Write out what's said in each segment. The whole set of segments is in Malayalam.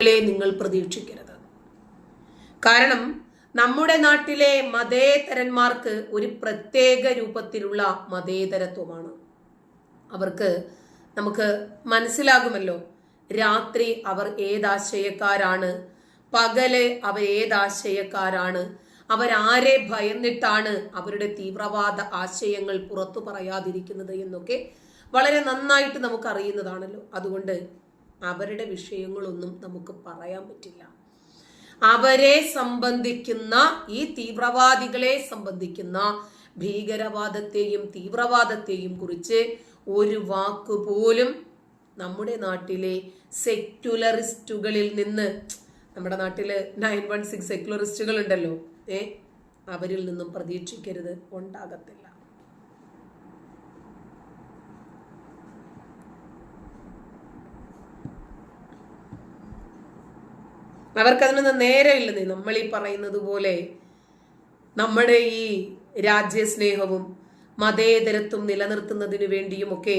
നിങ്ങൾ പ്രതീക്ഷിക്കരുത്. കാരണം നമ്മുടെ നാട്ടിലെ മതേതരന്മാർക്ക് ഒരു പ്രത്യേക രൂപത്തിലുള്ള മതേതരത്വമാണ്. അവർക്ക് നമുക്ക് മനസ്സിലാകുമല്ലോ രാത്രി അവർ ഏതാശയക്കാരാണ് പകൽ അവർ ഏതാശയക്കാരാണ് അവരാരെ ഭയന്നിട്ടാണ് അവരുടെ തീവ്രവാദ ആശയങ്ങൾ പുറത്തു പറയാതിരിക്കുന്നത് എന്നൊക്കെ വളരെ നന്നായിട്ട് നമുക്ക് അറിയുന്നതാണല്ലോ അതുകൊണ്ട് അവരുടെ വിഷയങ്ങളൊന്നും നമുക്ക് പറയാൻ പറ്റില്ല. അവരെ സംബന്ധിക്കുന്ന ഈ തീവ്രവാദികളെ സംബന്ധിക്കുന്ന ഭീകരവാദത്തെയും തീവ്രവാദത്തെയും കുറിച്ച് ഒരു വാക്കുപോലും നമ്മുടെ നാട്ടിലെ സെക്യുലറിസ്റ്റുകളിൽ നിന്ന് നമ്മുടെ നാട്ടിൽ നയൻ വൺ സിക്സ് സെക്യുലറിസ്റ്റുകൾ ഉണ്ടല്ലോ ഏ അവരിൽ നിന്നും പ്രതീക്ഷിക്കരുത് ഉണ്ടാകത്തില്ല. അവർക്കതിനൊന്നും നേരമില്ലെന്നേ നമ്മൾ ഈ പറയുന്നത് പോലെ നമ്മുടെ ഈ രാജ്യസ്നേഹവും മതേതരത്വം നിലനിർത്തുന്നതിന് വേണ്ടിയുമൊക്കെ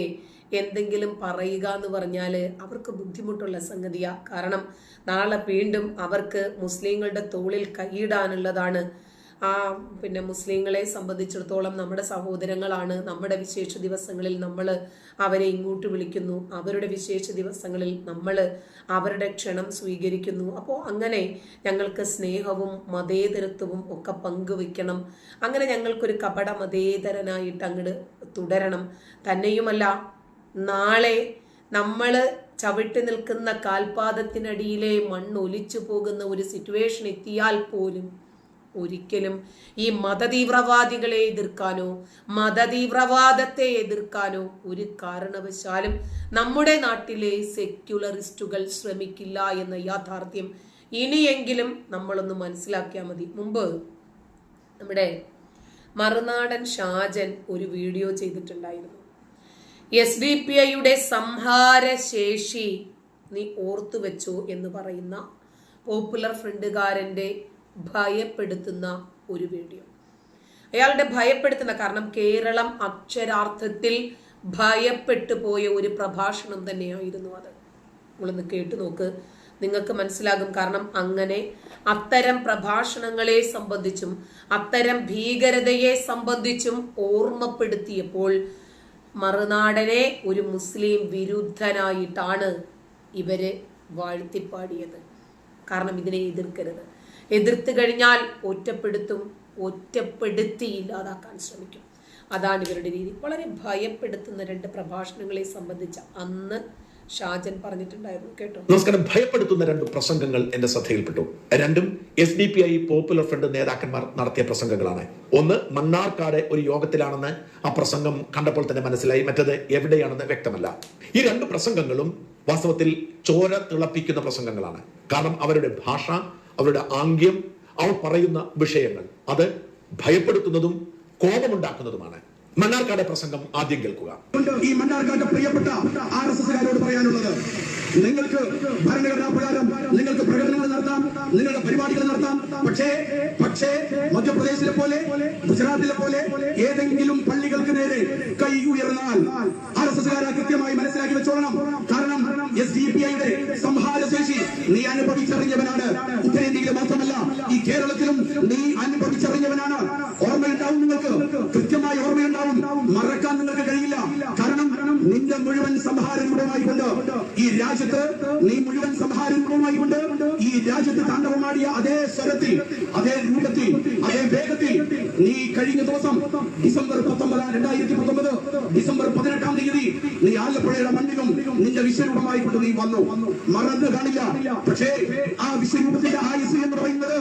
എന്തെങ്കിലും പറയുക എന്ന് പറഞ്ഞാൽ അവർക്ക് ബുദ്ധിമുട്ടുള്ള സംഗതിയാ. കാരണം നാളെ വീണ്ടും അവർക്ക് മുസ്ലിങ്ങളുടെ തോളിൽ കൈയിടാനുള്ളതാണ് ആ പിന്നെ മുസ്ലിങ്ങളെ സംബന്ധിച്ചിടത്തോളം നമ്മുടെ സഹോദരങ്ങളാണ്. നമ്മുടെ വിശേഷ ദിവസങ്ങളിൽ നമ്മൾ അവരെ ഇങ്ങോട്ട് വിളിക്കുന്നു. അവരുടെ വിശേഷ ദിവസങ്ങളിൽ നമ്മൾ അവരുടെ ക്ഷണം സ്വീകരിക്കുന്നു. അപ്പോൾ അങ്ങനെ ഞങ്ങൾക്ക് സ്നേഹവും മതേതരത്വവും ഒക്കെ പങ്കുവെക്കണം അങ്ങനെ ഞങ്ങൾക്കൊരു കപട മതേതരനായിട്ട് അങ്ങോട്ട് തുടരണം. തന്നെയുമല്ല നാളെ നമ്മൾ ചവിട്ടി നിൽക്കുന്ന കാൽപാദത്തിനടിയിലെ മണ്ണ് ഒലിച്ചു പോകുന്ന ഒരു സിറ്റുവേഷൻ എത്തിയാൽ പോലും ഒരിക്കലും ഈ മതതീവ്രവാദികളെ എതിർക്കാനോ മതതീവ്രവാദത്തെ എതിർക്കാനോ ഒരു കാരണവശാലും നമ്മുടെ നാട്ടിലെ സെക്യുലറിസ്റ്റുകൾ ശ്രമിക്കില്ല എന്ന യാഥാർത്ഥ്യം ഇനിയെങ്കിലും നമ്മളൊന്ന് മനസ്സിലാക്കിയാൽ മതി. മുമ്പ് നമ്മുടെ മറുനാടൻ ഷാജൻ ഒരു വീഡിയോ ചെയ്തിട്ടുണ്ടായിരുന്നു. എസ് ഡി പി ഐയുടെ സംഹാരശേഷി നീ ഓർത്തു വെച്ചോ എന്ന് പറയുന്ന പോപ്പുലർ ഫ്രണ്ടുകാരന്റെ ഭയപ്പെടുത്തുന്ന ഒരു വീഡിയോ. അയാളുടെ ഭയപ്പെടുത്തുന്ന കാരണം കേരളം അക്ഷരാർത്ഥത്തിൽ ഭയപ്പെട്ടു പോയ ഒരു പ്രഭാഷണം തന്നെയായിരുന്നു അത്. നിങ്ങളൊന്ന് കേട്ടു നോക്ക്. നിങ്ങൾക്ക് മനസ്സിലാകും കാരണം അങ്ങനെ അത്തരം പ്രഭാഷണങ്ങളെ സംബന്ധിച്ചും അത്തരം ഭീകരതയെ സംബന്ധിച്ചും ഓർമ്മപ്പെടുത്തിയപ്പോൾ മറുനാടനെ ഒരു മുസ്ലിം വിരുദ്ധനായിട്ടാണ് ഇവർ വാഴ്ത്തിപ്പാടിയത്. കാരണം ഇതിനെ എതിർക്കരുത്. എതിർത്ത് കഴിഞ്ഞാൽ ഒറ്റപ്പെടുത്തും ഒറ്റപ്പെടുത്തി ഇല്ലാതാക്കാൻ ശ്രമിക്കും. അതാണ് ഇവരുടെ രീതി. വളരെ ഭയപ്പെടുത്തുന്ന രണ്ട് പ്രഭാഷണങ്ങളെ സംബന്ധിച്ച അന്ന് ഷാജൻ പറഞ്ഞിട്ടുണ്ടായിരുന്നു. കേട്ടോ? നമസ്കാരം. ഭയപ്പെടുത്തുന്ന രണ്ട് പ്രസംഗങ്ങൾ എന്റെ ശ്രദ്ധയിൽപ്പെട്ടു. രണ്ടും S D P I popular front നേതാക്കന്മാർ നടത്തിയ പ്രസംഗങ്ങളാണ്. ഒന്ന് മണ്ണാർക്കാട് ഒരു യോഗത്തിലാണെന്ന് ആ പ്രസംഗം കണ്ടപ്പോൾ തന്നെ മനസ്സിലായി. മറ്റത് എവിടെയാണെന്ന് വ്യക്തമല്ല. ഈ രണ്ട് പ്രസംഗങ്ങളും വാസ്തവത്തിൽ ചോര തിളപ്പിക്കുന്ന പ്രസംഗങ്ങളാണ്. കാരണം അവരുടെ ഭാഷ അവരുടെ ആംഗ്യം അവർ പറയുന്ന വിഷയങ്ങൾ. അത് ഭയപ്പെടുത്തുന്നതും കോപമുണ്ടാക്കുന്നതുമാണ്. മണ്ണാർക്കാട് പ്രസംഗം ആദ്യം കേൾക്കുക. ഈ പ്രിയപ്പെട്ട ആർ എസ് പറയാനുള്ളത് നിങ്ങൾക്ക് ഭരണഘടനാ പ്രകാരം നിങ്ങൾക്ക് പ്രകടനങ്ങൾ നടത്താം നിങ്ങളുടെ പരിപാടികൾ നടത്താം. പക്ഷേ പക്ഷേ മധ്യപ്രദേശിലെ പോലെ ഗുജറാത്തിലെ പോലെ ഏതെങ്കിലും പള്ളികൾക്ക് നേരെ കൈ ഉയർന്നാൽ ആർ എസ് എസ്കാരെ കൃത്യമായി മനസ്സിലാക്കി വെച്ചോളണം. കാരണം എസ് ഡി പി ഐയുടെ സംഹാരശേഷി നീ അനുഭവിച്ചറിഞ്ഞവനാണ് ഉത്തരേന്ത്യയിലെ മാത്രമല്ല ഈ കേരളത്തിലും നീ അനുഭവിച്ചറിഞ്ഞവനാണ് ഓർമ്മയുണ്ടാവും നിങ്ങൾക്ക് കൃത്യമായി ഓർമ്മയുണ്ടാവും മറക്കാൻ നിങ്ങൾക്ക് കഴിയില്ല കാരണം നിന്റെ മുഴുവൻ സംഹാരങ്ങളുമായി കൊണ്ട് ഈ രാജ്യത്ത് നീ മുഴുവൻ സംഹാരങ്ങളുമായി കൊണ്ട് ഈ രാജ്യത്ത് താണ്ഡവമാടിയ അതേ സ്വരത്തിൽ അതേ രൂപത്തിൽ അതേ വേഗത്തിൽ നീ കഴിഞ്ഞ ദിവസം ഡിസംബർ പത്തൊമ്പത് രണ്ടായിരത്തി പത്തൊമ്പത് ഡിസംബർ പതിനെട്ടാം തീയതി നീ ആലപ്പുഴയുടെ മണ്ണിലും നിന്റെ വിശ്വരൂപമായി കൊണ്ട് നീ വന്നു. മറന്നു കാണില്ല. പക്ഷേ ആ വിശ്വരൂപത്തിന്റെ ആയുസ് എന്ന് പറയുന്നത്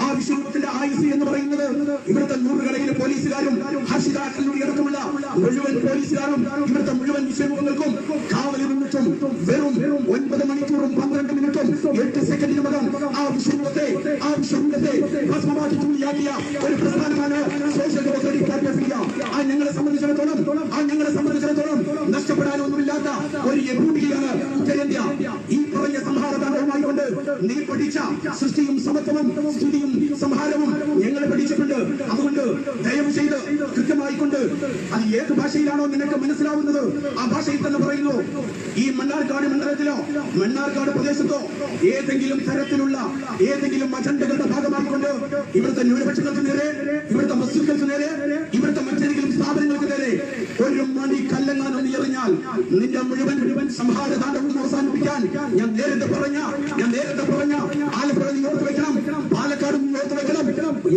ആ വിശ്വരൂപത്തിന്റെ ആയുസ് എന്ന് പറയുന്നത് ഇവിടുത്തെ നൂറുകണക്കിന് പോലീസുകാരും ഹർഷിതാക്കളുടെ അടക്കമുള്ള മുഴുവൻ പോലീസുകാരും ഇവിടുത്തെ മുഴുവൻ വിഷയങ്ങൾക്കും കാവലിൽ നിന്നിട്ടും വെറും ഒൻപത് മണിക്കൂറും പന്ത്രണ്ട് മിനിറ്റും എട്ട് സെക്കൻഡിനുമകം ആ വിഷയങ്ങളത്തെ ആ വിഷയങ്ങളത്തെ ഭസ്മമാക്കി ചൂണ്ടിയാക്കിയ ഒരു പ്രസ്ഥാനമാണ് social democratic party of India ആ ഞങ്ങളെ സംബന്ധിച്ചിടത്തോളം ആ ഞങ്ങളെ സംബന്ധിച്ചിടത്തോളം നഷ്ടപ്പെടാനൊന്നുമില്ലാത്ത ഒരു യഹൂദിയാണ് ഉത്തരേന്ത്യ. ഈ പറഞ്ഞ സംഹാരതാണ്ഡവുമായി കൊണ്ട് നീ പഠിച്ച അത് ഏത് ഭാഷയിലാണോ നിനക്ക് മനസ്സിലാവുന്നത്? ആ ഭാഷയിൽ തന്നെ പറയുന്നു. ഈ മണ്ണാർക്കാട് മണ്ഡലത്തിലോ മണ്ണാർക്കാട് പ്രദേശത്തോ ഏതെങ്കിലും തരത്തിലുള്ള ഏതെങ്കിലും അജണ്ടകളുടെ കല്ലെങ്ങാനും എറിഞ്ഞാൽ നിന്റെ മുഴുവൻ മുഴുവൻ സംഹാരതാണ്ഡവും അവസാനിപ്പിക്കാൻ ഞാൻ നേരത്തെ പറഞ്ഞ ഞാൻ നേരത്തെ പറഞ്ഞ ആലപ്പുഴ നീ ഓർത്ത് വെക്കണം പാലക്കാട് നീ ഓർത്ത് വെക്കണം.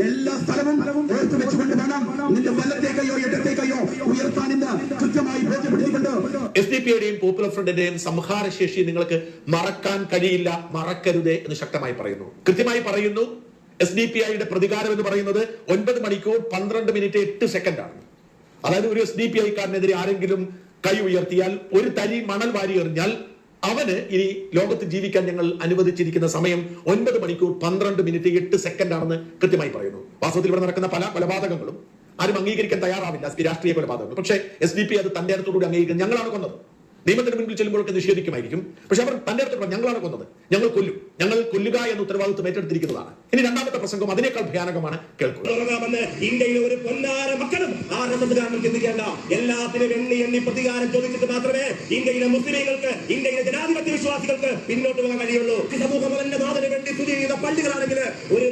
എല്ലാ സ്ഥലവും ഓർത്ത് വെച്ചുകൊണ്ട് വേണം നിന്റെ വലത്തെ കൈയോ ഇടത്തെ കൈയോ ഉയർത്താൻ ഇന്ന് കൃത്യമായി എസ് ഡി പിയുടെയും പോപ്പുലർ ഫ്രണ്ടിന്റെയും സംഹാരശേഷി നിങ്ങൾക്ക് മറക്കാൻ കഴിയില്ല മറക്കരുതേ എന്ന് ശക്തമായി പറയുന്നു. കൃത്യമായി പറയുന്നു എസ് ഡി പി ഐയുടെ പ്രതികാരം എന്ന് പറയുന്നത് ഒൻപത് മണിക്കൂർ പന്ത്രണ്ട് മിനിറ്റ് എട്ട് സെക്കൻഡാണ് അതായത് ഒരു എസ് ഡി പി ഐക്കാരനെതിരെ ആരെങ്കിലും കൈ ഉയർത്തിയാൽ ഒരു തരി മണൽ വാരി എറിഞ്ഞാൽ അവന് ഇനി ലോകത്ത് ജീവിക്കാൻ ഞങ്ങൾ അനുവദിച്ചിരിക്കുന്ന സമയം ഒൻപത് മണിക്കൂർ പന്ത്രണ്ട് മിനിറ്റ് എട്ട് സെക്കൻഡ് ആണെന്ന് കൃത്യമായി പറയുന്നു. വാസ്തവത്തിൽ ഇവിടെ നടക്കുന്ന പല കൊലപാതകങ്ങളും ആരും അംഗീകരിക്കാൻ തയ്യാറാവില്ല. രാഷ്ട്രീയ കൊലപാതകങ്ങൾ. പക്ഷേ എസ് ഡി പി അത് തന്റെ അടുത്തോടുകൂടി അംഗീകരിക്കുന്നത് ഞങ്ങളാണ് കൊന്നത്. നിയമത്തിന് മുൻപിൽ ചെല്ലുമ്പോഴൊക്കെ നിഷേധിക്കുമായിരിക്കും. പക്ഷെ അവർ തന്റെ അടുത്ത് പറഞ്ഞു, ഞങ്ങളാണ് കൊന്നത്. ഞങ്ങൾ കൊല്ലും. ഞങ്ങൾ കൊല്ലുക എന്ന ഉത്തരവാദിത്വം ഏറ്റെടുത്തിരിക്കുന്നതാണ്. ഇനി രണ്ടാമത്തെ പ്രസംഗം അതിനേക്കാൾ ഭയാനകമാണ് കേൾക്കുക. ഒരു എണ്ണി എണ്ണി പ്രതികാരം ചോദിച്ചിട്ട് മാത്രമേ പിന്നോട്ട് പോകാൻ സമൂഹം ഒരു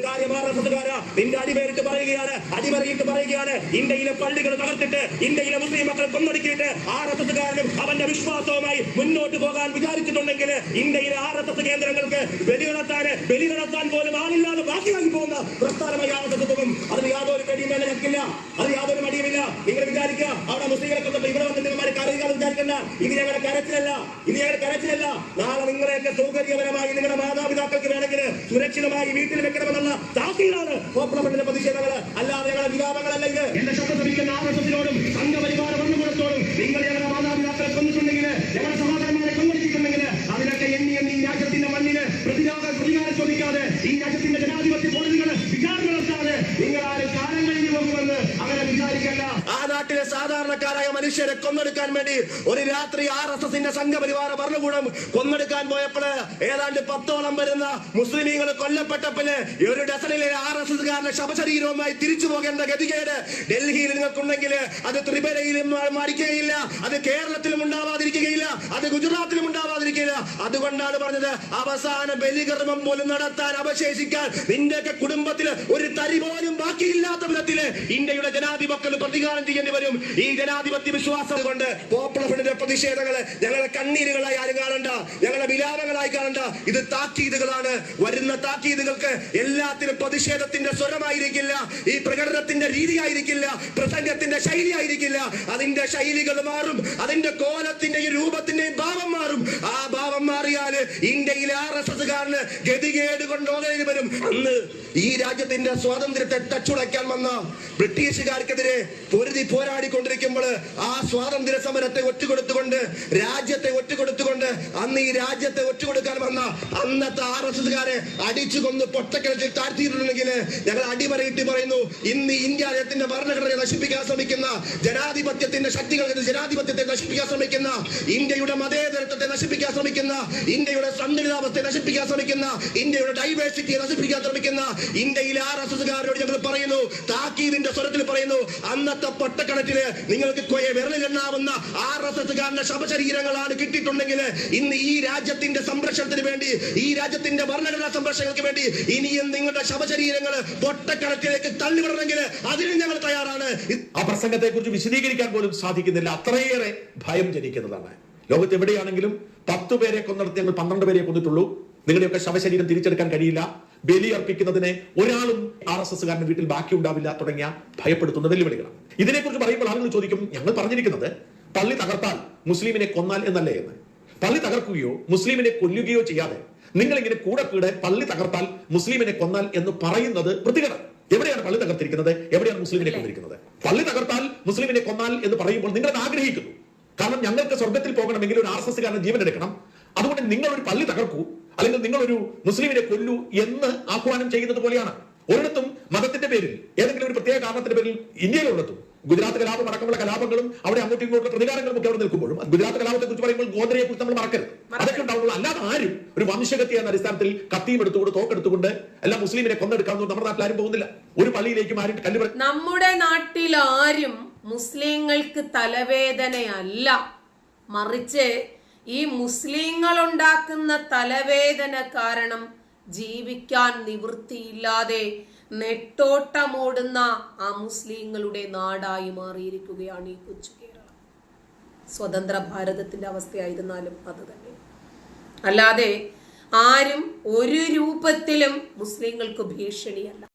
നിന്റെ അടിപേരിട്ട് പറയുകയാണ് അടിമറിയിട്ട് പറയുകയാണ്. ഇന്ത്യയിലെ പള്ളികൾ തകർത്തിട്ട് ഇന്ത്യയിലെ മുസ്ലിം മക്കളെ കൊന്നൊടുക്കിയിട്ട് ആർ എസ് എസ്കാരനും അവന്റെ വിശ്വാസവുമായി മുന്നോട്ട് പോകാൻ വിചാരിച്ചിട്ടുണ്ടെങ്കിൽ ഇന്ത്യയിലെ ആർ എസ് എസ് കേന്ദ്രങ്ങൾക്ക് ബലി നടത്താൻ ബലി നടത്താൻ പോലും ആളില്ലാതെ ബാക്കിയാക്കി പോകുന്ന പ്രസ്ഥാനമായി ആർ എസ് എസ് പോകും. അതിന് യാതൊരു പേടിയും വേണ്ട ഞങ്ങൾക്കില്ല അത് യാതൊരു മടിയുമില്ല. നിങ്ങൾ വിചാരിക്കുക അവിടെ മുസ്ലിങ്ങളെ കൊന്നപ്പോൾ ഇവിടെ വന്ന് നിങ്ങൾ കരയുകാതെ വിചാരിക്കണ്ട. ഇത് ഞങ്ങളുടെ കരച്ചിലല്ല ഇത് ഞങ്ങളുടെ കരച്ചിലല്ല. നാളെ നിങ്ങളെയൊക്കെ സൗകര്യപരമായി നിങ്ങളുടെ മാതാപിതാക്കൾക്ക് വേണമെങ്കിൽ സുരക്ഷിതമായി വീട്ടിൽ വെക്കണമെന്നുള്ള താക്കീതാണ് പോപ്പുലർ പ്രതിഷേധങ്ങൾ അല്ലാതെ ഞങ്ങളുടെ വികാരങ്ങളല്ല ഇത്. എന്റെ ശബ്ദം ശ്രമിക്കുന്ന ആർ നാട്ടിലെ സാധാരണക്കാരായ മനുഷ്യരെ കൊന്നെടുക്കാൻ വേണ്ടി ഒരു രാത്രി ആർ എസ് എസിന്റെ സംഘപരിവാര ഭരണകൂടം കൊന്നെടുക്കാൻ പോയപ്പോൾ ഏതാണ്ട് പത്തോളം വരുന്ന മുസ്ലിമീങ്ങൾ കൊല്ലപ്പെട്ടപ്പോൾ ഒരു ഡസനിലെ ആർ എസ് എസ്കാരന്റെ ശവശരീരവുമായി തിരിച്ചു പോകേണ്ട ഗതികേട് ഡൽഹിയിൽ നിങ്ങൾക്കുണ്ടെങ്കിൽ അത് ത്രിപുരയിലും മാറിക്കുകയില്ല അത് കേരളത്തിലും ഉണ്ടാവാതിരിക്കുകയില്ല അത് ഗുജറാത്തിലും അതുകൊണ്ടാണ് പറഞ്ഞത് അവസാന ബലികർമ്മം പോലും നടത്താൻ അവശേഷിക്കാൻ നിന്റെയൊക്കെ കുടുംബത്തിൽ ഒരു തരി പോലും ബാക്കിയില്ലാത്ത വിധത്തിൽ ഇന്ത്യയുടെ ജനാധിപത്യം പ്രതികാരം ചെയ്യേണ്ടി വരും. ഈ ജനാധിപത്യ വിശ്വാസം കൊണ്ട് പോപ്പുലർ ഫ്രണ്ടിന്റെ പ്രതിഷേധങ്ങൾ ഞങ്ങളെ കണ്ണീരുകളായി ആരും കാണണ്ട ഞങ്ങളെ വിലാപങ്ങളായി കാണണ്ട. ഇത് താക്കീതുകളാണ്. വരുന്ന താക്കീതുകൾക്ക് എല്ലാത്തിനും പ്രതിഷേധത്തിന്റെ സ്വരമായിരിക്കില്ല. ഈ പ്രകടനത്തിന്റെ രീതിയായിരിക്കില്ല. പ്രസംഗത്തിന്റെ ശൈലിയായിരിക്കില്ല. അതിന്റെ ശൈലികൾ മാറും. അതിന്റെ കോലത്തിന്റെയും രൂപത്തിന്റെയും ഭാവം മാറും. ആ ഭാവം മാറിയാൽ ഇന്ത്യയിലെ ആർ എസ് എസ്കാരന് ഗതികേട് കൊണ്ടോകേണ്ടി വരും. അന്ന് ഈ രാജ്യത്തിന്റെ സ്വാതന്ത്ര്യത്തെ തച്ചുടയ്ക്കാൻ വന്ന ബ്രിട്ടീഷുകാർക്കെതിരെ പൊരുതി പോരാടിക്കൊണ്ടിരിക്കുമ്പോൾ ആ സ്വാതന്ത്ര്യ സമരത്തെ ഒറ്റുകൊടുത്തുകൊണ്ട് രാജ്യത്തെ ഒറ്റുകൊടുത്തുകൊണ്ട് അന്ന് ഈ രാജ്യത്തെ ഒറ്റുകൊടുക്കാൻ വന്ന അന്നത്തെ ആർ എസ് എസ്കാരെ അടിച്ചു കൊന്ന് പൊട്ടക്കിണറ്റിൽ താഴ്ത്തിയിട്ടുണ്ടെങ്കിൽ ഞങ്ങൾ അടിമറയിട്ട് പറയുന്നു ഇന്ന് ഇന്ത്യ രാജ്യത്തിന്റെ ഭരണഘടനയെ നശിപ്പിക്കാൻ ശ്രമിക്കുന്ന ജനാധിപത്യത്തിന്റെ ശക്തികൾ ജനാധിപത്യത്തെ നശിപ്പിക്കാൻ ശ്രമിക്കുന്ന ഇന്ത്യയുടെ മതേതരത്വത്തെ നശിപ്പിക്കാൻ ശ്രമിക്കുന്ന ഇന്ത്യയുടെ സന്തുലിതാവസ്ഥയെ നശിപ്പിക്കാൻ ശ്രമിക്കുന്ന ഇന്ത്യയുടെ ഡൈവേഴ്സിറ്റിയെ നശിപ്പിക്കാൻ ശ്രമിക്കുന്ന ഇന്ത്യയിലെ ആർ എസ് എസ്കാരോട് ഞങ്ങൾ പറയുന്നു താക്കീതിന്റെ സ്വരത്തിൽ പറയുന്നു അന്നത്തെ പൊട്ടക്കണറ്റിൽ നിങ്ങൾക്ക് വിരലിലെണ്ണാവുന്ന ആർ എസ് എസ്കാരന്റെ ശവശരീരങ്ങളാണ് കിട്ടിയിട്ടുണ്ടെങ്കിൽ ഇന്ന് ഈ രാജ്യത്തിന്റെ സംരക്ഷണത്തിന് വേണ്ടി ഈ രാജ്യത്തിന്റെ ഭരണഘടനാ സംരക്ഷണങ്ങൾക്ക് വേണ്ടി ഇനിയും നിങ്ങളുടെ ശവശരീരങ്ങൾ പൊട്ടക്കണറ്റിലേക്ക് തള്ളിവിടണമെങ്കിൽ അതിനും ഞങ്ങൾ തയ്യാറാണ്. ആ പ്രസംഗത്തെ കുറിച്ച് വിശദീകരിക്കാൻ പോലും സാധിക്കുന്നില്ല. അത്രയേറെ ഭയം ജനിക്കുന്നതാണ്. ലോകത്ത് എവിടെയാണെങ്കിലും പത്ത് പേരെ കൊന്നിടത്ത് ഞങ്ങൾ പന്ത്രണ്ട് പേരെ കൊന്നിട്ടുള്ളൂ. നിങ്ങളുടെയൊക്കെ ശവശരീരം തിരിച്ചെടുക്കാൻ കഴിയില്ല. ബലി അർപ്പിക്കുന്നതിന് ഒരാളും ആർ എസ് എസ്കാരന്റെ വീട്ടിൽ ബാക്കി ഉണ്ടാവില്ല തുടങ്ങിയ ഭയപ്പെടുത്തുന്ന വെല്ലുവിളികളാണ്. ഇതിനെക്കുറിച്ച് പറയുമ്പോൾ ആളുകൾ ചോദിക്കും ഞങ്ങൾ പറഞ്ഞിരിക്കുന്നത് പള്ളി തകർത്താൽ മുസ്ലിമിനെ കൊന്നാൽ എന്നല്ലേ എന്ന്. പള്ളി തകർക്കുകയോ മുസ്ലിമിനെ കൊല്ലുകയോ ചെയ്യാതെ നിങ്ങൾ ഇങ്ങനെ കൂടെ കൂടെ പള്ളി തകർത്താൽ മുസ്ലിമിനെ കൊന്നാൽ എന്ന് പറയുന്നത് വൃത്തികേട് എവിടെയാണ് പള്ളി തകർത്തിരിക്കുന്നത്? എവിടെയാണ് മുസ്ലിമിനെ കൊന്നിരിക്കുന്നത്? പള്ളി തകർത്താൽ മുസ്ലിമിനെ കൊന്നാൽ എന്ന് പറയുമ്പോൾ നിങ്ങൾ ആഗ്രഹിക്കുന്നു. കാരണം ഞങ്ങൾക്ക് സ്വർഗത്തിൽ പോകണമെങ്കിൽ ഒരു ആർ എസ് എസ്കാരൻ ജീവൻ എടുക്കണം. അതുകൊണ്ട് നിങ്ങൾ ഒരു പള്ളി തകർക്കൂ. അല്ലെങ്കിൽ നിങ്ങൾ ഒരു മുസ്ലിമിനെ കൊല്ലൂ എന്ന് ആഹ്വാനം ചെയ്യുന്നത് പോലെയാണ്. ഒരിടത്തും മതത്തിന്റെ പേരിൽ ഏതെങ്കിലും ഒരു പ്രത്യേക കാരണത്തിന്റെ പേരിൽ ഇന്ത്യയിലുള്ളതും ഗുജറാത്ത് കലാപം അടക്കമുള്ള കലാപങ്ങളും അവിടെ അങ്ങോട്ടും ഇങ്ങോട്ടും പ്രതികാരങ്ങളും ഒക്കെ അവിടെ നിൽക്കുമ്പോഴും ഗുജറാത്ത് കലാപത്തെ കുറിച്ച് പറയുമ്പോൾ ഗോദ്രയെ കുറിച്ച് നമ്മൾ മറക്കരുത്. അതൊക്കെ ഉണ്ടാവുള്ളൂ. അല്ലാതെ ആരും ഒരു വംശഗതി എന്ന അടിസ്ഥാനത്തിൽ കത്തിയും എടുത്തുകൊണ്ട് തോക്കെടുത്തുകൊണ്ട് എല്ലാ മുസ്ലിമിനെ കൊന്നെടുക്കാമെന്ന് നമ്മുടെ നാട്ടിൽ ആരും പോകുന്നില്ല. ഒരു പള്ളിയിലേക്കും ആരും കല്ല് നമ്മുടെ നാട്ടിൽ ആരും മുസ്ലിങ്ങൾക്ക് തലവേദനയല്ല. മറിച്ച് ഈ മുസ്ലിങ്ങൾ ഉണ്ടാക്കുന്ന തലവേദന കാരണം ജീവിക്കാൻ നിവൃത്തിയില്ലാതെ നെട്ടോട്ടമോടുന്ന ആ മുസ്ലിങ്ങളുടെ നാടായി മാറിയിരിക്കുകയാണ് ഈ കൊച്ചു കേരളം. സ്വതന്ത്ര ഭാരതത്തിന്റെ അവസ്ഥയായിരുന്നാലും അത് തന്നെ. അല്ലാതെ ആരും ഒരു രൂപത്തിലും മുസ്ലിങ്ങൾക്ക് ഭീഷണിയല്ല.